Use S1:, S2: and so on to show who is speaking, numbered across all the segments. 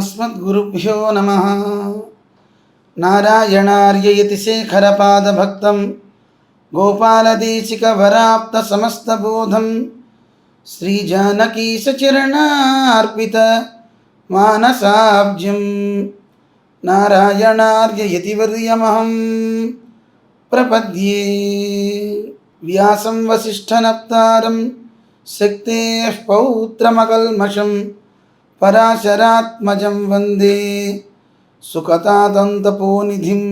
S1: अस्मद्गुरुभ्यो नमः। नारायणार्ययति शेखरपादभक्तं गोपालदेशिकवराप्तसमस्तबोधं श्रीजानकीसचरणार्पित मानसाब्जं नारायणार्ययतिवर्यमहं प्रपद्ये। व्यासं वसिष्ठनप्तारं शक्तेः पौत्रमकल्मषं పరాశరాత్మజం వందే సుకతాదంతపోనిధిం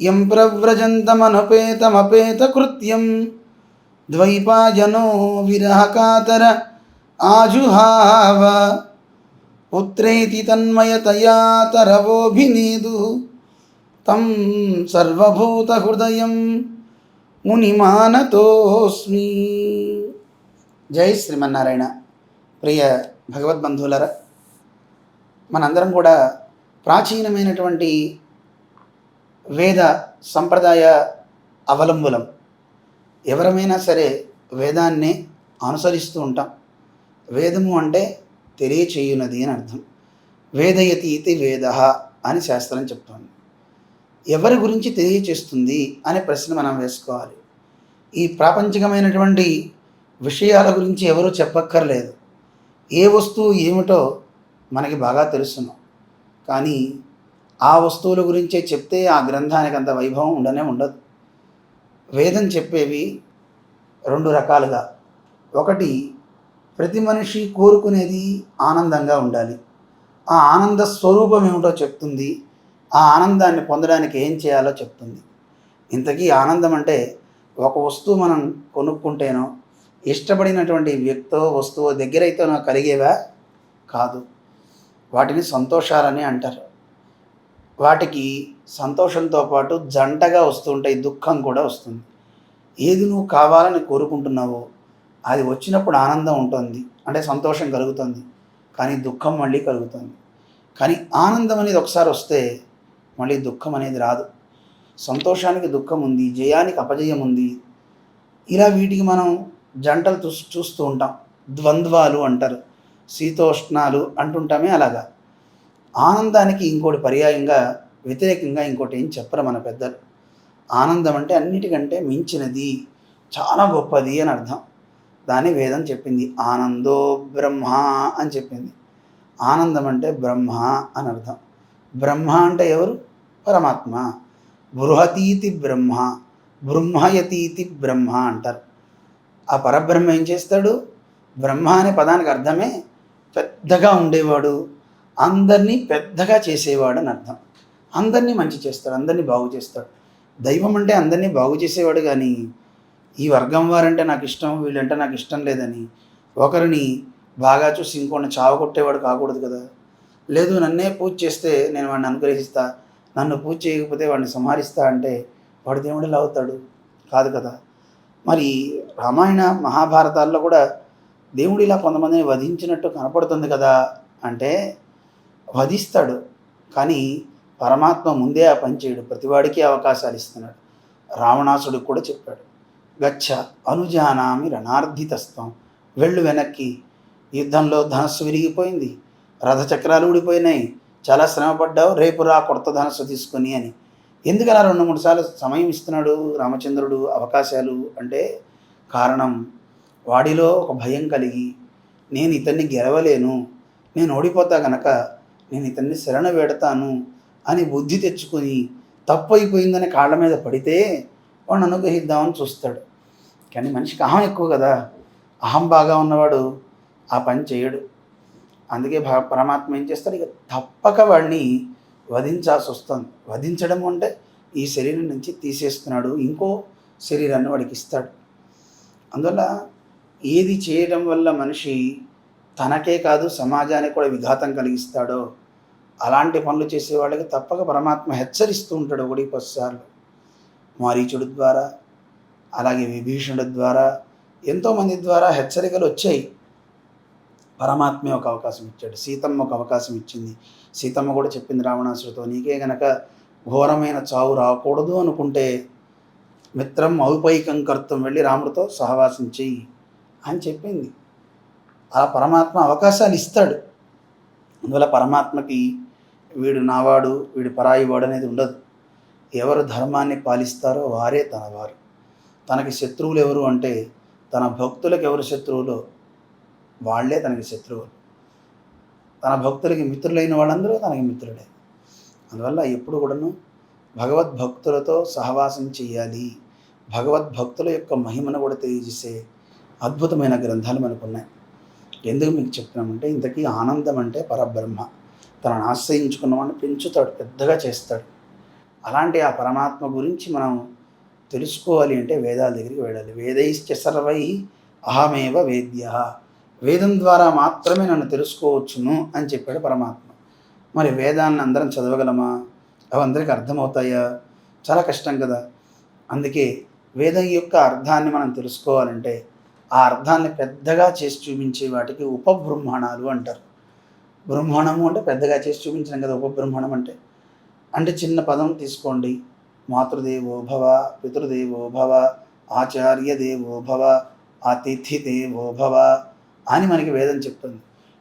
S1: యం ప్రవ్రజంతమనపేతమపేతకృత్యం. ద్వైపాయనో విరహకాతర ఆజుహావ పుత్రేతి తన్మయతయా తరవోభినేదు తం సర్వభూతహృదయం మునిమానతోస్మి. జై శ్రీమన్నారాయణ. ప్రియ భగవద్బంధువులరా మనందరం కూడా ప్రాచీనమైనటువంటి వేద సంప్రదాయ అవలంబులం. ఎవరమైనా సరే వేదాన్నే అనుసరిస్తూ ఉంటాం. వేదము అంటే తెలియచేయునది అని అర్థం. వేదయతి ఇది వేద అని శాస్త్రం చెప్తోంది. ఎవరి గురించి తెలియచేస్తుంది అనే ప్రశ్న మనం వేసుకోవాలి. ఈ ప్రాపంచికమైనటువంటి విషయాల గురించి ఎవరూ చెప్పక్కర్లేదు. ఏ వస్తువు ఏమిటో మనకి బాగా తెలుసును కానీ ఆ వస్తువుల గురించే చెప్తే ఆ గ్రంథానికి అంత వైభవం ఉండనే ఉండదు. వేదం చెప్పేవి రెండు రకాలుగా. ఒకటి ప్రతి మనిషి కోరుకునేది ఆనందంగా ఉండాలి. ఆ ఆనంద స్వరూపం ఏమిటో చెప్తుంది. ఆ ఆనందాన్ని పొందడానికి ఏం చేయాలో చెప్తుంది. ఇంతకీ ఆనందం అంటే ఒక వస్తువు మనం కొనుక్కుంటేనో ఇష్టపడినటువంటి వ్యక్తో వస్తువు దగ్గరైతేనో కలిగేవా? కాదు. వాటిని సంతోషాలని అంటారు. వాటికి సంతోషంతో పాటు జంటగా వస్తుంటాయి దుఃఖం కూడా వస్తుంది. ఏది నువ్వు కావాలని కోరుకుంటున్నావో అది వచ్చినప్పుడు ఆనందం ఉంటుంది. అంటే సంతోషం కలుగుతుంది. కానీ దుఃఖం మళ్ళీ కలుగుతుంది. కానీ ఆనందం అనేది ఒకసారి వస్తే మళ్ళీ దుఃఖం అనేది రాదు. సంతోషానికి దుఃఖం ఉంది జయానికి అపజయం ఉంది. ఇలా వీటికి మనం జంటలు చూ చూస్తూ ఉంటాం. ద్వంద్వాలు అంటారు. శీతోష్ణాలు అంటుంటామే అలాగా. ఆనందానికి ఇంకోటి పర్యాయంగా వ్యతిరేకంగా ఇంకోటి ఏం చెప్పరు మన పెద్దలు. ఆనందం అంటే అన్నిటికంటే మించినది చాలా గొప్పది అని అర్థం. దాన్ని వేదం చెప్పింది. ఆనందో బ్రహ్మ అని చెప్పింది. ఆనందం అంటే బ్రహ్మ అని అర్థం. బ్రహ్మ అంటే ఎవరు? పరమాత్మ. బృహతీతి బ్రహ్మ. బృంహయతీతి బ్రహ్మ అంటారు. ఆ పరబ్రహ్మ ఏం చేస్తాడు? బ్రహ్మ అనే పదానికి అర్థమే పెద్దగా ఉండేవాడు. అందరినీ పెద్దగా చేసేవాడు అని అర్థం. అందరినీ మంచి చేస్తాడు అందరినీ బాగు చేస్తాడు. దైవం అంటే అందరినీ బాగు చేసేవాడు కానీ ఈ వర్గం వారంటే నాకు ఇష్టం వీళ్ళంటే నాకు ఇష్టం లేదని ఒకరిని బాగా చూసి ఇంకోటిని చావగొట్టేవాడు కాకూడదు కదా. లేదు నన్నే పూజ చేస్తే నేను వాడిని అనుగ్రహిస్తా నన్ను పూజ చేయకపోతే వాడిని సంహరిస్తా అంటే వాడు దేవుడిలా అవుతాడు. కాదు కదా. మరి రామాయణ మహాభారతాల్లో కూడా దేవుడు ఇలా కొంతమందిని వధించినట్టు కనపడుతుంది కదా అంటే వధిస్తాడు. కానీ పరమాత్మ ముందే ఆ పని చేయడు. ప్రతివాడికి అవకాశాలు ఇస్తున్నాడు. రావణాసుడికి కూడా చెప్పాడు. గచ్చ అనుజానామి రణార్థితస్తం వెళ్ళు వెనక్కి. యుద్ధంలో ధనస్సు విరిగిపోయింది. రథచక్రాలు ఊడిపోయినాయి. చాలా శ్రమపడ్డావు. రేపు రా కొత్త ధనస్సు తీసుకొని అని. ఎందుకలా రెండు మూడు సార్లు సమయం ఇస్తున్నాడు రామచంద్రుడు అవకాశాలు అంటే కారణం? వాడిలో ఒక భయం కలిగి నేను ఇతన్ని గెలవలేను నేను ఓడిపోతా గనక నేను ఇతన్ని శరణ వేడతాను అని బుద్ధి తెచ్చుకొని తప్పు అయిపోయిందని కాళ్ళ మీద పడితే వాడిని అనుగ్రహిద్దామని చూస్తాడు. కానీ మనిషికి అహం ఎక్కువ కదా. అహం బాగా ఉన్నవాడు ఆ పని చేయడు. అందుకే భా పరమాత్మ ఏం చేస్తాడు? ఇక తప్పక వాడిని వధించాల్సి వస్తుంది. వధించడం అంటే ఈ శరీరం నుంచి తీసేస్తున్నాడు. ఇంకో శరీరాన్ని వాడికి ఇస్తాడు. అందువల్ల ఏది చేయడం వల్ల మనిషి తనకే కాదు సమాజానికి కూడా విఘాతం కలిగిస్తాడో అలాంటి పనులు చేసే వాళ్ళకి తప్పక పరమాత్మ హెచ్చరిస్తూ ఉంటాడు ఒకటి పదిసార్లు మారీచుడి ద్వారా అలాగే విభీషణుడి ద్వారా ఎంతోమంది ద్వారా హెచ్చరికలు వచ్చాయి. పరమాత్మే ఒక అవకాశం ఇచ్చాడు. సీతమ్మ ఒక అవకాశం ఇచ్చింది. సీతమ్మ కూడా చెప్పింది రావణాసుడితో నీకే గనక ఘోరమైన చావు రాకూడదు అనుకుంటే మిత్రం ఔపైకం కర్తం వెళ్ళి రాముడితో సహవాసం చెయ్యి అని చెప్పింది. ఆ పరమాత్మ అవకాశాలు ఇస్తాడు. అందువల్ల పరమాత్మకి వీడు నావాడు వీడు పరాయి వాడు అనేది ఉండదు. ఎవరు ధర్మాన్ని పాలిస్తారో వారే తన వారు. తనకి శత్రువులు ఎవరు అంటే తన భక్తులకు ఎవరు శత్రువులో వాళ్ళే తనకి శత్రువులు. తన భక్తులకి మిత్రులైన వాళ్ళందరూ తనకి మిత్రులే. అందువల్ల ఎప్పుడు కూడాను భగవద్భక్తులతో సహవాసం చేయాలి భగవద్భక్తుల యొక్క మహిమను కూడా తెలియజేసే అద్భుతమైన గ్రంథాలు మనకు ఉన్నాయి ఎందుకు మీకు చెప్తున్నామంటే ఇంతకీ ఆనందం అంటే పరబ్రహ్మ. తనను ఆశ్రయించుకున్న వాడిని పెంచుతాడు పెద్దగా చేస్తాడు. అలాంటి ఆ పరమాత్మ గురించి మనం తెలుసుకోవాలి అంటే వేదాల దగ్గరికి వెళ్ళాలి. వేదైశ్చ సర్వై అహమేవ వేద్య. వేదం ద్వారా మాత్రమే నన్ను తెలుసుకోవచ్చును అని చెప్పాడు పరమాత్మ. మరి వేదాన్ని అందరం చదవగలమా? అవి అందరికీ అర్థమవుతాయా? చాలా కష్టం కదా. అందుకే వేదం యొక్క అర్థాన్ని మనం తెలుసుకోవాలంటే ఆ అర్థాన్ని పెద్దగా చేసి చూపించే వాటికి ఉపబ్రహ్మణాలు అంటారు. బ్రహ్మణము అంటే పెద్దగా చేసి చూపించడం కదా ఉపబ్రహ్మణం అంటే. అంటే చిన్న పదం తీసుకోండి. మాతృదేవో భవ పితృదేవో భవ ఆచార్య దేవో భవ అతిథి దేవో భవ అని మనకి వేదం చెప్తుంది.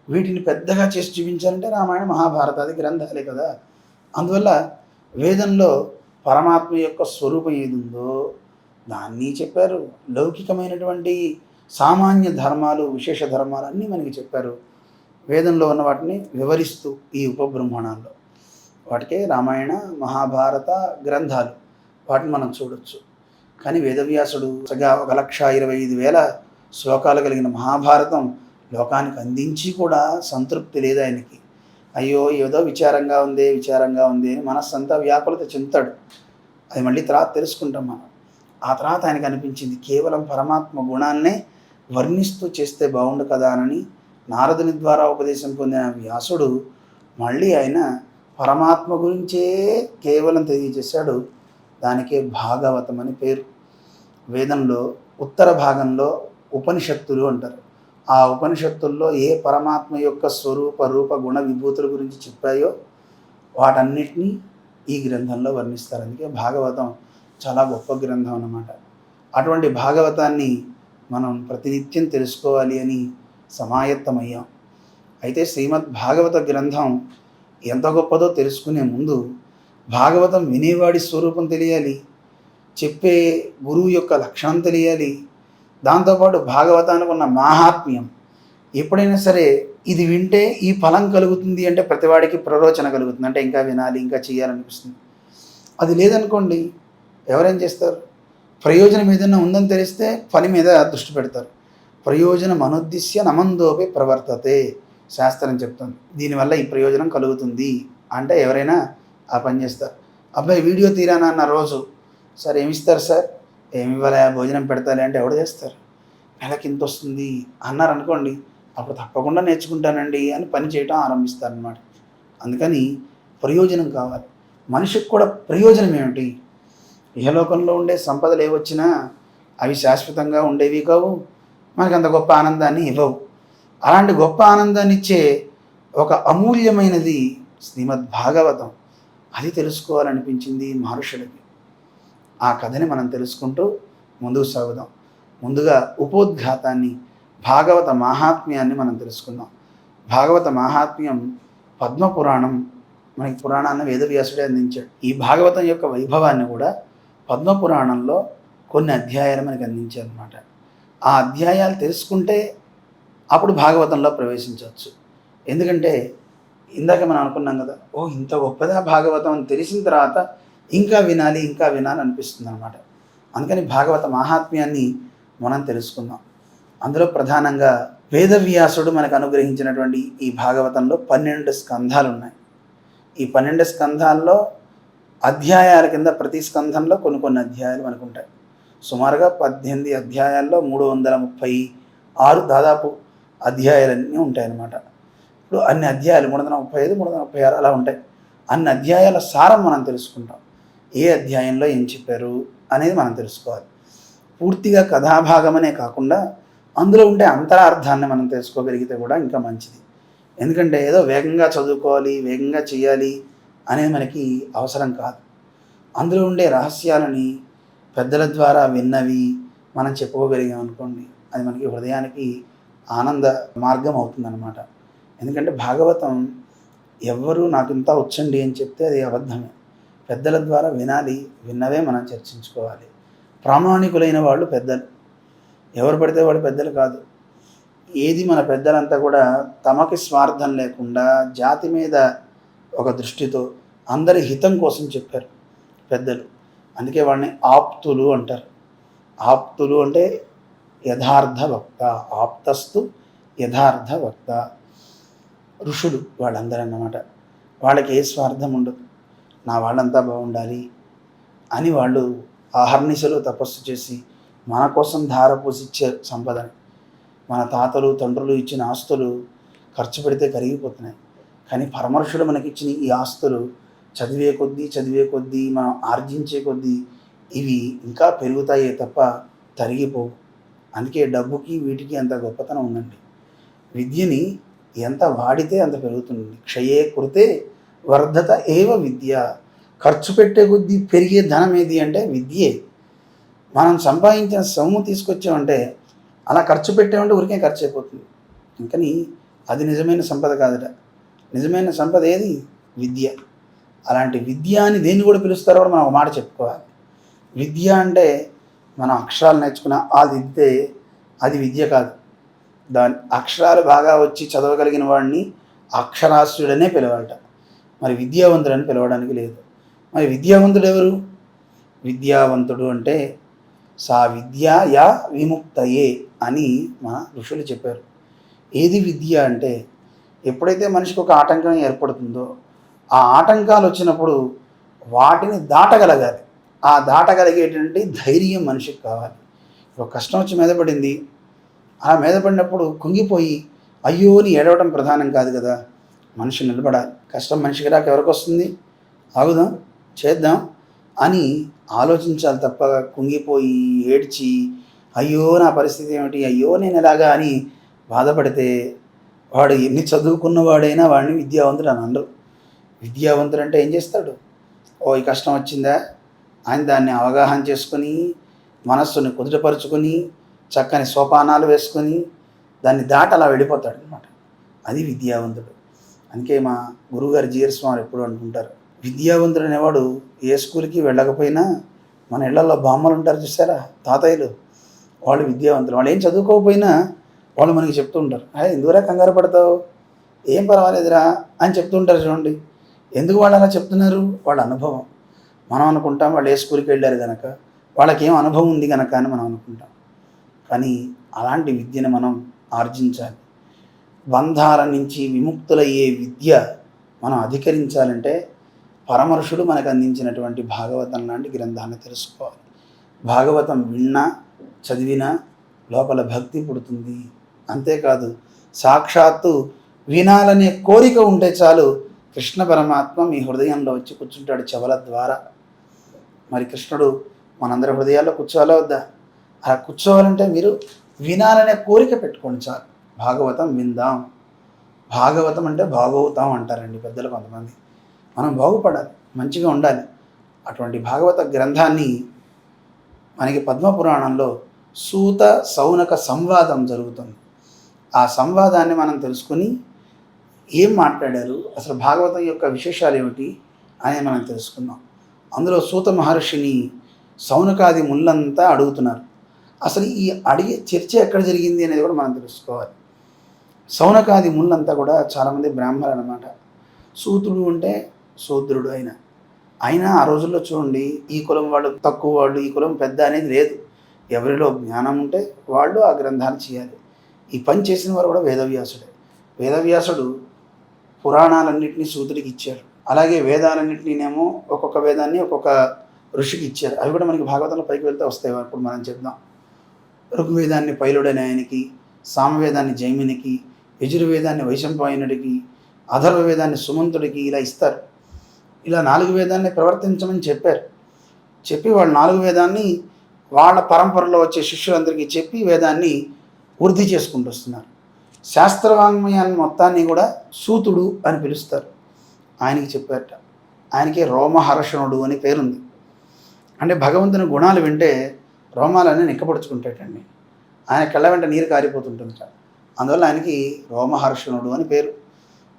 S1: వీటిని పెద్దగా చేసి చూపించాలంటే రామాయణ మహాభారతాది గ్రంథాలే కదా. అందువల్ల వేదంలో పరమాత్మ యొక్క స్వరూపం ఏది ఉందో దాన్ని చెప్పారు. లౌకికమైనటువంటి సామాన్య ధర్మాలు విశేష ధర్మాలు అన్నీ మనకి చెప్పారు. వేదంలో ఉన్న వాటిని వివరిస్తూ ఈ ఉపబ్రహ్మణాల్లో వాటికే రామాయణ మహాభారత గ్రంథాలు వాటిని మనం చూడొచ్చు. కానీ వేదవ్యాసుడు సగా ఒక లక్ష ఇరవై ఐదు వేల శ్లోకాలు కలిగిన మహాభారతం లోకానికి అందించి కూడా సంతృప్తి లేదు ఆయనకి. అయ్యో ఏదో విచారంగా ఉంది విచారంగా ఉంది అని మనస్సంతా వ్యాకులత చెందుతాడు. అది మళ్ళీ తర్వాత తెలుసుకుంటాం మనం. ఆ తర్వాత ఆయనకు అనిపించింది కేవలం పరమాత్మ గుణాన్నే వర్ణిస్తూ చేస్తే బాగుండు కదా అని నారదుని ద్వారా ఉపదేశం పొందిన వ్యాసుడు మళ్ళీ ఆయన పరమాత్మ గురించే కేవలం తెలియజేశాడు. దానికే భాగవతం అని పేరు. వేదంలో ఉత్తర భాగంలో ఉపనిషత్తులు అంటారు. ఆ ఉపనిషత్తుల్లో ఏ పరమాత్మ యొక్క స్వరూప రూప గుణ విభూతుల గురించి చెప్పాయో వాటన్నిటినీ ఈ గ్రంథంలో వర్ణిస్తారు. అందుకే భాగవతం చాలా గొప్ప గ్రంథం అన్నమాట. అటువంటి భాగవతాన్ని మనం ప్రతినిత్యం తెలుసుకోవాలి అని సమాయత్తమయ్యాం. అయితే శ్రీమద్ భాగవత గ్రంథం ఎంత గొప్పదో తెలుసుకునే ముందు భాగవతం వినేవాడి స్వరూపం తెలియాలి చెప్పే గురువు యొక్క లక్షణం తెలియాలి దాంతోపాటు భాగవతానికి ఉన్న మాహాత్మ్యం. ఎప్పుడైనా సరే ఇది వింటే ఈ ఫలం కలుగుతుంది అంటే ప్రతివాడికి ప్రరోచన కలుగుతుంది. అంటే ఇంకా వినాలి ఇంకా చేయాలనిపిస్తుంది. అది లేదనుకోండి ఎవరేం చేస్తారు? ప్రయోజనం ఏదైనా ఉందని తెలిస్తే పని మీద దృష్టి పెడతారు. ప్రయోజనం అనుద్దిశ్య నమందోపే ప్రవర్తతే శాస్త్రం చెప్తుంది. దీనివల్ల ఈ ప్రయోజనం కలుగుతుంది అంటే ఎవరైనా ఆ పని చేస్తారు. అబ్బాయి వీడియో తీరానా అన్న రోజు సార్ ఏమి ఇస్తారు సార్? ఏమి ఇవ్వాలి? భోజనం పెడతాలి అంటే ఎవడు చేస్తారు? నెలకి ఇంత వస్తుంది అన్నారు అనుకోండి అప్పుడు తప్పకుండా నేర్చుకుంటానండి అని పని చేయటం ఆరంభిస్తారనమాట అందుకని ప్రయోజనం కావాలి. మనిషికి కూడా ప్రయోజనం ఏమిటి? ఇహలోకంలో ఉండే సంపదలు ఏవొచ్చినా అవి శాశ్వతంగా ఉండేవి కావు మనకు అంత గొప్ప ఆనందాన్ని ఇవ్వవు. అలాంటి గొప్ప ఆనందాన్ని ఇచ్చే ఒక అమూల్యమైనది శ్రీమద్ భాగవతం అది తెలుసుకోవాలనిపించింది మహర్షులకి. ఆ కథని మనం తెలుసుకుంటూ ముందుకు సాగుదాం. ముందుగా ఉపోద్ఘాతాన్ని భాగవత మాహాత్మ్యాన్ని మనం తెలుసుకుందాం. భాగవత మాహాత్మ్యం పద్మపురాణం మనకి పురాణాన్ని వేదవ్యాసుడే అందించాడు. ఈ భాగవతం యొక్క వైభవాన్ని కూడా పద్మపురాణంలో కొన్ని అధ్యాయాలు మనకి అందించారు అనమాట ఆ అధ్యాయాలు తెలుసుకుంటే అప్పుడు భాగవతంలో ప్రవేశించవచ్చు. ఎందుకంటే ఇందాక మనం అనుకున్నాం కదా ఓ ఇంత గొప్పదా భాగవతం అని తెలిసిన తర్వాత ఇంకా వినాలి ఇంకా వినాలి అనిపిస్తుంది అనమాట అందుకని భాగవత మహాత్మ్యాన్ని మనం తెలుసుకుందాం. అందులో ప్రధానంగా వేదవ్యాసుడు మనకు అనుగ్రహించినటువంటి ఈ భాగవతంలో పన్నెండు స్కంధాలు ఉన్నాయి ఈ పన్నెండు స్కంధాల్లో అధ్యాయాల కింద ప్రతి స్కంధంలో కొన్ని కొన్ని అధ్యాయాలు మనకు ఉంటాయి సుమారుగా పద్దెనిమిది అధ్యాయాల్లో మూడు వందల ముప్పై ఆరు దాదాపు అధ్యాయాలన్నీ ఉంటాయన్నమాట. ఇప్పుడు అన్ని అధ్యాయాలు మూడు వందల ముప్పై ఐదు మూడు వందల ముప్పై ఆరు అలా ఉంటాయి. అన్ని అధ్యాయాల సారం మనం తెలుసుకుంటాం. ఏ అధ్యాయంలో ఏం చెప్పారు అనేది మనం తెలుసుకోవాలి. పూర్తిగా కథాభాగమనే కాకుండా అందులో ఉండే అంతరార్థాన్ని మనం తెలుసుకోగలిగితే కూడా ఇంకా మంచిది. ఎందుకంటే ఏదో వేగంగా చదువుకోవాలి వేగంగా చేయాలి అనేది మనకి అవసరం కాదు. అందులో ఉండే రహస్యాలని పెద్దల ద్వారా విన్నవి మనం చెప్పుకోగలిగాం అనుకోండి అది మనకి హృదయానికి ఆనంద మార్గం అవుతుందన్నమాట. ఎందుకంటే భాగవతం ఎవ్వరూ నాకు ఇంత వచ్చండి అని చెప్తే అది అబద్ధమే. పెద్దల ద్వారా వినాలి విన్నవే మనం చర్చించుకోవాలి. ప్రామాణికులైన వాళ్ళు పెద్దలు. ఎవరు పడితే వాడు పెద్దలు కాదు. ఏది మన పెద్దలంతా కూడా తమకి స్వార్థం లేకుండా జాతి మీద ఒక దృష్టితో అందరి హితం కోసం చెప్పారు పెద్దలు. అందుకే వాళ్ళని ఆప్తులు అంటారు. ఆప్తులు అంటే యథార్థ వక్త ఆప్తస్తు యథార్థ వక్త. ఋషులు వాళ్ళందరూ అన్నమాట వాళ్ళకి ఏ స్వార్థం ఉండదు. నా వాళ్ళంతా బాగుండాలి అని వాళ్ళు ఆహర్నిశలు తపస్సు చేసి మన కోసం ధార పోసిచ్చే సంపదని మన తాతలు తండ్రులు ఇచ్చిన ఆస్తులు ఖర్చు పెడితే కరిగిపోతున్నాయి. కానీ పరమర్షుడు మనకిచ్చిన ఈ ఆస్తులు చదివే కొద్దీ చదివే కొద్దీ మనం ఆర్జించే కొద్దీ ఇవి ఇంకా పెరుగుతాయే తప్ప తరిగిపోవు. అందుకే డబ్బుకి వీటికి అంత గొప్పతనం ఉందండి. విద్యని ఎంత వాడితే అంత పెరుగుతుంది. క్షయే కురితే వర్ధత ఏవ విద్య? ఖర్చు పెట్టే కొద్దీ పెరిగే ధనం ఏది అంటే విద్యే. మనం సంపాదించిన సొమ్ము తీసుకొచ్చామంటే అలా ఖర్చు పెట్టామంటే ఊరికే ఖర్చు అయిపోతుంది ఇంకని అది నిజమైన సంపద కాదట. నిజమైన సంపద ఏది? విద్య. అలాంటి విద్య అని దేన్ని కూడా పిలుస్తారో కూడా మనం ఒక మాట చెప్పుకోవాలి. విద్య అంటే మనం అక్షరాలు నేర్చుకున్న అది ఇద్దే అది విద్య కాదు. దాని అక్షరాలు బాగా వచ్చి చదవగలిగిన వాడిని అక్షరాస్యుడనే పిలవాలట. మరి విద్యావంతుడని పిలవడానికి లేదు. మరి విద్యావంతుడు ఎవరు? విద్యావంతుడు అంటే సా విద్యా యా విముక్తయే అని మన ఋషులు చెప్పారు. ఏది విద్య అంటే ఎప్పుడైతే మనిషికి ఒక ఆటంకం ఏర్పడుతుందో ఆ ఆటంకాలు వచ్చినప్పుడు వాటిని దాటగలగాలి. ఆ దాటగలిగేటువంటి ధైర్యం మనిషికి కావాలి. ఒక కష్టం వచ్చి మీద పడింది. అలా మీద పడినప్పుడు కుంగిపోయి అయ్యో అని ఏడవడం ప్రధానం కాదు కదా. మనిషి నిలబడాలి. కష్టం మనిషికి రాక ఎవరికి వస్తుంది? ఆగుదాం చేద్దాం అని ఆలోచించాలి తప్ప కుంగిపోయి ఏడ్చి అయ్యో నా పరిస్థితి ఏమిటి? అయ్యో నేను ఎలాగా అని బాధపడితే వాడు ఎన్ని చదువుకున్నవాడైనా వాడిని విద్యావంతుడు అని అనరు. విద్యావంతుడు అంటే ఏం చేస్తాడు? ఓ ఈ కష్టం వచ్చిందా? ఆయన దాన్ని అవగాహన చేసుకొని మనస్సుని కుదుటపరుచుకొని చక్కని సోపానాలు వేసుకొని దాన్ని దాట అలా వెళ్ళిపోతాడు అనమాట అది విద్యావంతుడు. అందుకే మా గురువుగారు జిఆర్ స్వామి ఎప్పుడు అనుకుంటారు విద్యావంతుడు అనేవాడు ఏ స్కూల్కి వెళ్ళకపోయినా మన ఇళ్ళలో బామ్మలు ఉంటారు చూసారా తాతయ్యలు. వాళ్ళు విద్యావంతులు. వాళ్ళు ఏం చదువుకోకపోయినా వాళ్ళు మనకి చెప్తూ ఉంటారు ఎందుకురా కంగారు పడతావు? ఏం పర్వాలేదురా? అని చెప్తుంటారు చూడండి. ఎందుకు వాళ్ళు అలా చెప్తున్నారు? వాళ్ళ అనుభవం. మనం అనుకుంటాం వాళ్ళు ఏ స్కూల్కి వెళ్ళారు కనుక వాళ్ళకి ఏం అనుభవం ఉంది కనుక అని మనం అనుకుంటాం. కానీ అలాంటి విద్యను మనం ఆర్జించాలి. బంధాల నుంచి విముక్తులయ్యే విద్య మనం అధికరించాలంటే పరమర్షుడు మనకు అందించినటువంటి భాగవతం లాంటి గ్రంథాన్ని తెలుసుకోవాలి. భాగవతం విన్నా చదివినా లోపల భక్తి పుడుతుంది. అంతేకాదు సాక్షాత్తు వినాలనే కోరిక ఉంటే చాలు కృష్ణ పరమాత్మ మీ హృదయంలో వచ్చి కూర్చుంటాడు చెవల ద్వారా. మరి కృష్ణుడు మనందరి హృదయాల్లో కూర్చోవాలా వద్దా? అలా కూర్చోవాలంటే మీరు వినాలనే కోరిక పెట్టుకోండి చాలు. భాగవతం విందాం. భాగవతం అంటే బాగవుతాం అంటారండి పెద్దలు కొంతమంది. మనం బాగుపడాలి మంచిగా ఉండాలి. అటువంటి భాగవత గ్రంథాన్ని మనకి పద్మపురాణంలో సూత సౌనక సంవాదం జరుగుతుంది. ఆ సంవాదాన్ని మనం తెలుసుకుని ఏం మాట్లాడారు అసలు భాగవతం యొక్క విశేషాలు ఏమిటి అని మనం తెలుసుకుందాం. అందులో సూత మహర్షిని సౌనకాది ముళ్ళంతా అడుగుతున్నారు. అసలు ఈ అడిగే చర్చ ఎక్కడ జరిగింది అనేది కూడా మనం తెలుసుకోవాలి. సౌనకాది ముళ్ళంతా కూడా చాలామంది బ్రాహ్మణులు అనమాట సూతుడు అంటే శూద్రుడు అయిన అయినా ఆ రోజుల్లో చూడండి ఈ కులం వాళ్ళు తక్కువ వాళ్ళు ఈ కులం పెద్ద అనేది లేదు. ఎవరిలో జ్ఞానం ఉంటే వాళ్ళు ఆ గ్రంథాన్ని చేయాలి. ఈ పని చేసిన వారు కూడా వేదవ్యాసుడే. వేదవ్యాసుడు పురాణాలన్నింటినీ సూతుడికి ఇచ్చారు అలాగే వేదాలన్నింటినేమో ఒక్కొక్క వేదాన్ని ఒక్కొక్క ఋషికి ఇచ్చారు. అవి కూడా మనకి భాగవతంలో పైకి వెళ్తే వస్తాయి ఇప్పుడు మనం చెప్దాం. ఋగ్వేదాన్ని పైలుడైన ఆయనకి సామవేదాన్ని జైమినికి యజుర్వేదాన్ని వైశంపాయనుడికి అధర్వ వేదాన్ని సుమంతుడికి ఇలా ఇస్తారు. ఇలా నాలుగు వేదాన్ని ప్రవర్తించమని చెప్పారు. చెప్పి వాళ్ళు నాలుగు వేదాన్ని వాళ్ళ పరంపరలో వచ్చే శిష్యులందరికీ చెప్పి వేదాన్ని వృద్ధి చేసుకుంటూ వస్తున్నారు. శాస్త్రవాంగ్మయాన్ని మొత్తాన్ని కూడా సూతుడు అని పిలుస్తారు. ఆయనకి చెప్పారట. ఆయనకి రోమహర్షణుడు అని పేరుంది. అంటే భగవంతుని గుణాలు వింటే రోమాలన్నీ నిక్కపడుచుకుంటాటండి ఆయన కళ్ళ వెంట నీరు కారిపోతుంటుంది అందువల్ల ఆయనకి రోమహర్షణుడు అని పేరు.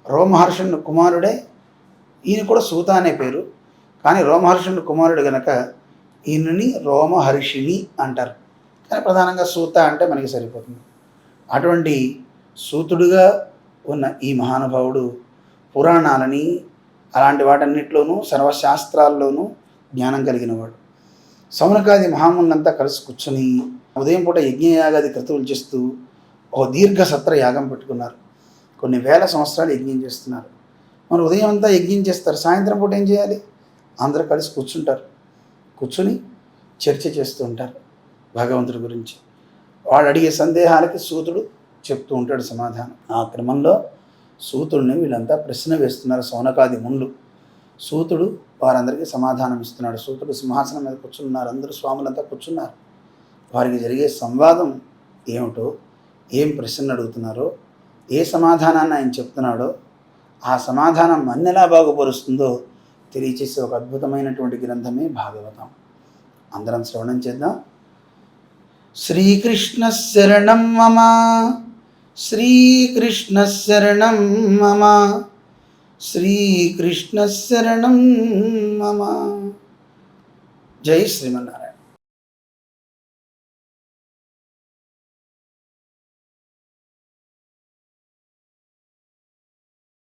S1: రోమహర్షణుడు కుమారుడే ఈయన కూడా సూత అనే పేరు. కానీ రోమహర్షణుడు కుమారుడు గనక ఈయనని రోమహర్షిణి అంటారు. కానీ ప్రధానంగా సూత అంటే మనకి సరిపోతుంది. అటువంటి సూతుడుగా ఉన్న ఈ మహానుభావుడు పురాణాలని అలాంటి వాటన్నిటిలోనూ సర్వశాస్త్రాల్లోనూ జ్ఞానం కలిగినవాడు. సౌనకాది మహాములంతా కలిసి కూర్చుని ఉదయం పూట యజ్ఞయాగాది క్రతువులు చేస్తూ ఒక దీర్ఘ సత్ర యాగం పెట్టుకున్నారు. కొన్ని వేల సంవత్సరాలు యజ్ఞం చేస్తున్నారు. మరి ఉదయం అంతా యజ్ఞం చేస్తారు. సాయంత్రం పూట ఏం చేయాలి? అందరూ కలిసి కూర్చుంటారు. కూర్చుని చర్చ చేస్తూ ఉంటారు భగవంతుడి గురించి. వాడు అడిగే సందేహాలకి సూతుడు చెప్తూ ఉంటాడు సమాధానం. ఆ క్రమంలో సూతుడిని వీళ్ళంతా ప్రశ్న వేస్తున్నారు సౌనకాది ముండ్లు సూతుడు వారందరికీ సమాధానం ఇస్తున్నాడు. సూతుడు సింహాసనం మీద కూర్చున్నారు. అందరూ స్వాములంతా కూర్చున్నారు. వారికి జరిగే సంవాదం ఏమిటో ఏం ప్రశ్న అడుగుతున్నారో ఏ సమాధానాన్ని ఆయన చెప్తున్నాడో ఆ సమాధానం మన్నెలా బాగుపరుస్తుందో తెలియచేసే ఒక అద్భుతమైనటువంటి గ్రంథమే భాగవతం. అందరం శ్రవణం చేద్దాం. శ్రీకృష్ణ శరణం మమ. శ్రీకృష్ణ శరణం మమ. శ్రీకృష్ణ శరణం మమ. జై శ్రీమన్నారాయణ.